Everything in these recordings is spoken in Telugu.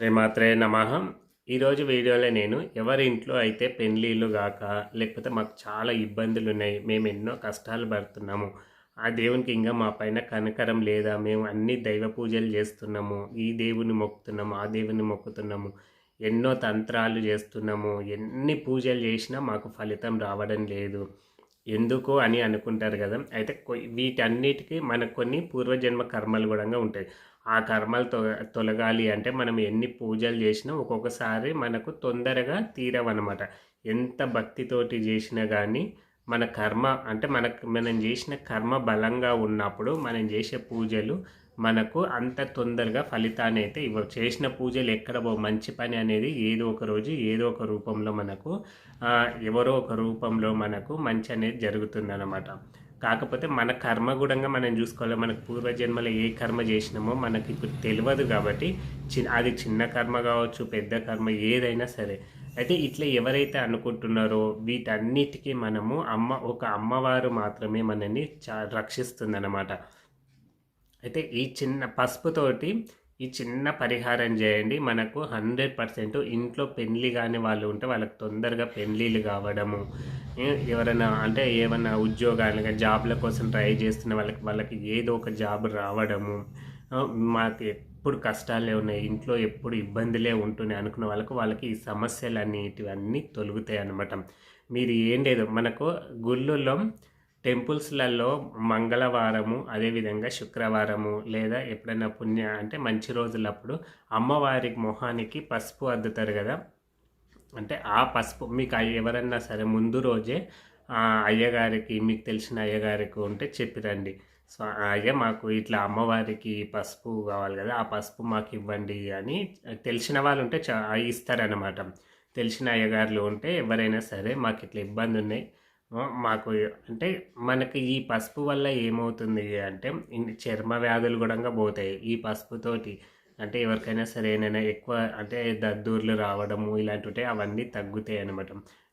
శ్రీమాత్రే నమ. ఈరోజు వీడియోలో నేను ఎవరి ఇంట్లో అయితే పెళ్ళిళ్ళు గాక లేకపోతే మాకు చాలా ఇబ్బందులు ఉన్నాయి మేము ఎన్నో కష్టాలు పడుతున్నాము ఆ దేవునికి ఇంకా మా పైన కనకరం లేదా మేము అన్ని దైవ పూజలు చేస్తున్నాము ఈ దేవుని మొక్కుతున్నాము ఆ దేవుని మొక్కుతున్నాము ఎన్నో తంత్రాలు చేస్తున్నాము ఎన్ని పూజలు చేసినా మాకు ఫలితం రావడం లేదు. ఎందుకు అని అనుకుంటారు కదా అయితే వీటన్నిటికీ మనకు కొన్ని పూర్వజన్మ కర్మలు కూడా ఉంటాయి. ఆ కర్మలు తొ తొలగాలి అంటే మనం ఎన్ని పూజలు చేసినా ఒక్కొక్కసారి మనకు తొందరగా తీరవన్నమాట. ఎంత భక్తితోటి చేసినా కానీ మన కర్మ అంటే మనకు మనం చేసిన కర్మ బలంగా ఉన్నప్పుడు మనం చేసే పూజలు మనకు అంత తొందరగా ఫలితాన్ని అయితే ఇవ్వ చేసిన పూజలు ఎక్కడ మంచి పని అనేది ఏదో ఒక రోజు ఏదో ఒక రూపంలో మనకు ఎవరో ఒక రూపంలో మనకు మంచి అనేది జరుగుతుందన్నమాట. కాకపోతే మన కర్మ కూడా మనం చూసుకోవాలి. మనకు పూర్వజన్మలో ఏ కర్మ చేసినామో మనకి ఇప్పుడు తెలియదు కాబట్టి చి అది చిన్న కర్మ కావచ్చు పెద్ద కర్మ ఏదైనా సరే. అయితే ఇట్లా ఎవరైతే అనుకుంటున్నారో వీటన్నిటికీ మనము అమ్మ ఒక అమ్మవారు మాత్రమే మనల్ని చా రక్షిస్తుందన్నమాట. అయితే ఈ చిన్న పసుపుతోటి ఈ చిన్న పరిహారం చేయండి. మనకు హండ్రెడ్ పర్సెంట్ ఇంట్లో పెళ్ళి కాని వాళ్ళు ఉంటే వాళ్ళకి తొందరగా పెళ్ళిళ్ళు కావడము. ఎవరైనా అంటే ఏమైనా ఉద్యోగాలు జాబ్ల కోసం ట్రై చేస్తున్న వాళ్ళకి వాళ్ళకి ఏదో ఒక జాబ్ రావడము. మాకు ఎప్పుడు కష్టాలే ఉన్నాయి. ఇంట్లో ఎప్పుడు ఇబ్బందులే ఉంటున్నాయి అనుకున్న వాళ్ళకు వాళ్ళకి ఈ సమస్యలు అనేటివన్నీ తొలుగుతాయి అన్నమాట మీరు ఏం లేదు. మనకు గుళ్ళలో టెంపుల్స్లలో మంగళవారము అదేవిధంగా శుక్రవారము లేదా ఎప్పుడైనా పుణ్య అంటే మంచి రోజులప్పుడు అమ్మవారి మొహానికి పసుపు అద్దుతారు కదా? అంటే ఆ పసుపు మీకు ఎవరన్నా సరే ముందు రోజే అయ్యగారికి మీకు తెలిసిన అయ్యగారికి ఉంటే చెప్పిరండి. సో అయ్యా మాకు ఇట్లా అమ్మవారికి పసుపు కావాలి కదా ఆ పసుపు మాకు ఇవ్వండి అని తెలిసిన వాళ్ళు ఉంటే ఇస్తారనమాట తెలిసిన అయ్యగారులు ఉంటే ఎవరైనా సరే మాకు ఇట్లా ఇబ్బంది ఉన్నాయి మాకు అంటే మనకి ఈ పసుపు వల్ల ఏమవుతుంది అంటే చర్మ వ్యాధులు కూడా పోతాయి. ఈ పసుపుతోటి అంటే ఎవరికైనా సరే ఏమైనా ఎక్కువ అంటే దద్దూర్లు రావడము ఇలాంటివి అవన్నీ తగ్గుతాయి అనమాట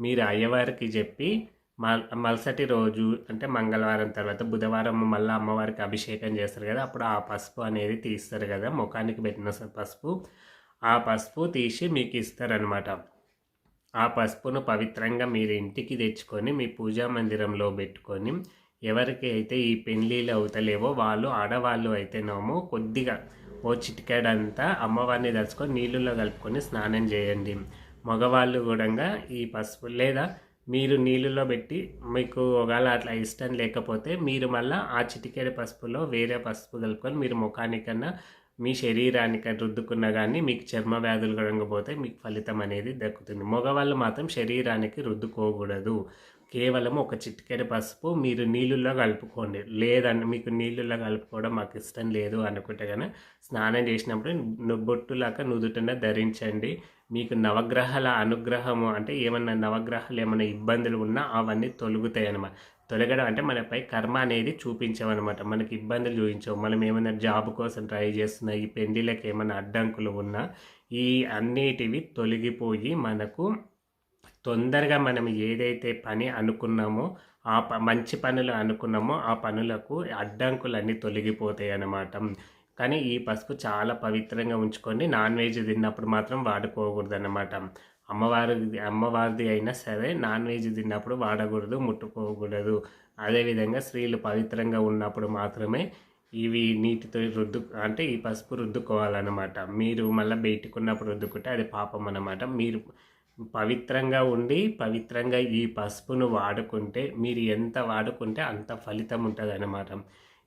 మీరు అయ్యవారికి చెప్పి మల్ మలసటి రోజు అంటే మంగళవారం తర్వాత బుధవారం మళ్ళీ అమ్మవారికి అభిషేకం చేస్తారు కదా అప్పుడు ఆ పసుపు అనేది తీస్తారు కదా ముఖానికి పెట్టిన పసుపు. ఆ పసుపు తీసి మీకు ఇస్తారనమాట ఆ పసుపును పవిత్రంగా మీరు ఇంటికి తెచ్చుకొని మీ పూజా మందిరంలో పెట్టుకొని ఎవరికి అయితే ఈ పెళ్ళిళ్ళు అవుతలేవో వాళ్ళు ఆడవాళ్ళు అయితేనేమో కొద్దిగా ఓ చిటికాడంతా అమ్మవారిని దలుచుకొని నీళ్ళలో కలుపుకొని స్నానం చేయండి. మగవాళ్ళు కూడా ఈ పసుపు లేదా మీరు నీళ్ళలో పెట్టి మీకు ఒకవేళ అట్లా ఇష్టం లేకపోతే మీరు మళ్ళీ ఆ చిటికేడు పసుపులో వేరే పసుపు కలుపుకొని మీరు ముఖానికన్నా మీ శరీరానికి రుద్దుకున్నా కానీ మీకు చర్మ వ్యాధులు కలగబోతే మీకు ఫలితం అనేది దక్కుతుంది. మగవాళ్ళు మాత్రం శరీరానికి రుద్దుకోకూడదు. కేవలం ఒక చిటికెర పసుపు మీరు నీళ్ళల్లో కలుపుకోండి. లేదని మీకు నీళ్ళల్లో కలుపుకోవడం మాకు ఇష్టం లేదు అనుకుంటే కానీ స్నానం చేసినప్పుడు బొట్టులాగా నుదుటన ధరించండి. మీకు నవగ్రహాల అనుగ్రహము అంటే ఏమన్నా నవగ్రహాలు ఏమైనా ఇబ్బందులు ఉన్నా అవన్నీ తొలుగుతాయి అన్నమాట తొలగడం అంటే మనపై కర్మ అనేది చూపించామన్నమాట మనకి ఇబ్బందులు చూపించావు. మనం ఏమైనా జాబ్ కోసం ట్రై చేస్తున్నా ఈ పెండిలకు ఏమైనా అడ్డంకులు ఉన్నా ఈ అన్నిటివి తొలగిపోయి మనకు తొందరగా మనం ఏదైతే పని అనుకున్నామో ఆ ప మంచి పనులు అనుకున్నామో ఆ పనులకు అడ్డంకులన్నీ తొలగిపోతాయి అన్నమాట కానీ ఈ పసుపు చాలా పవిత్రంగా ఉంచుకొని నాన్ వెజ్ తిన్నప్పుడు మాత్రం వాడుకోకూడదు అన్నమాట అమ్మవారి అమ్మవారిది అయినా సరే నాన్ వెజ్ తిన్నప్పుడు వాడకూడదు ముట్టుకోకూడదు. అదేవిధంగా స్త్రీలు పవిత్రంగా ఉన్నప్పుడు మాత్రమే ఇవి నీటితో రుద్దు అంటే ఈ పసుపు రుద్దుకోవాలన్నమాట. మీరు మళ్ళీ బయటకున్నప్పుడు రుద్దుకుంటే అది పాపం అన్నమాట. మీరు పవిత్రంగా ఉండి పవిత్రంగా ఈ పసుపును వాడుకుంటే మీరు ఎంత వాడుకుంటే అంత ఫలితం ఉంటుంది అన్నమాట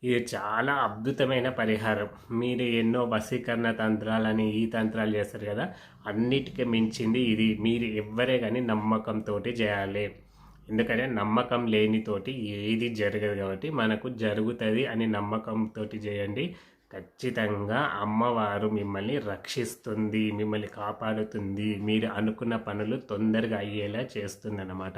ఇది చాలా అద్భుతమైన పరిహారం. మీరు ఎన్నో వశీకరణ తంత్రాలని ఈ తంత్రాలు చేస్తారు కదా అన్నిటికీ మించింది ఇది మీరు ఎవ్వరే కానీ నమ్మకంతో చేయాలి. ఎందుకంటే నమ్మకం లేనితోటి ఏది జరగదు కాబట్టి మనకు జరుగుతుంది అని నమ్మకంతో చేయండి. ఖచ్చితంగా అమ్మవారు మిమ్మల్ని రక్షిస్తుంది మిమ్మల్ని కాపాడుతుంది. మీరు అనుకున్న పనులు తొందరగా అయ్యేలా చేస్తుందన్నమాట.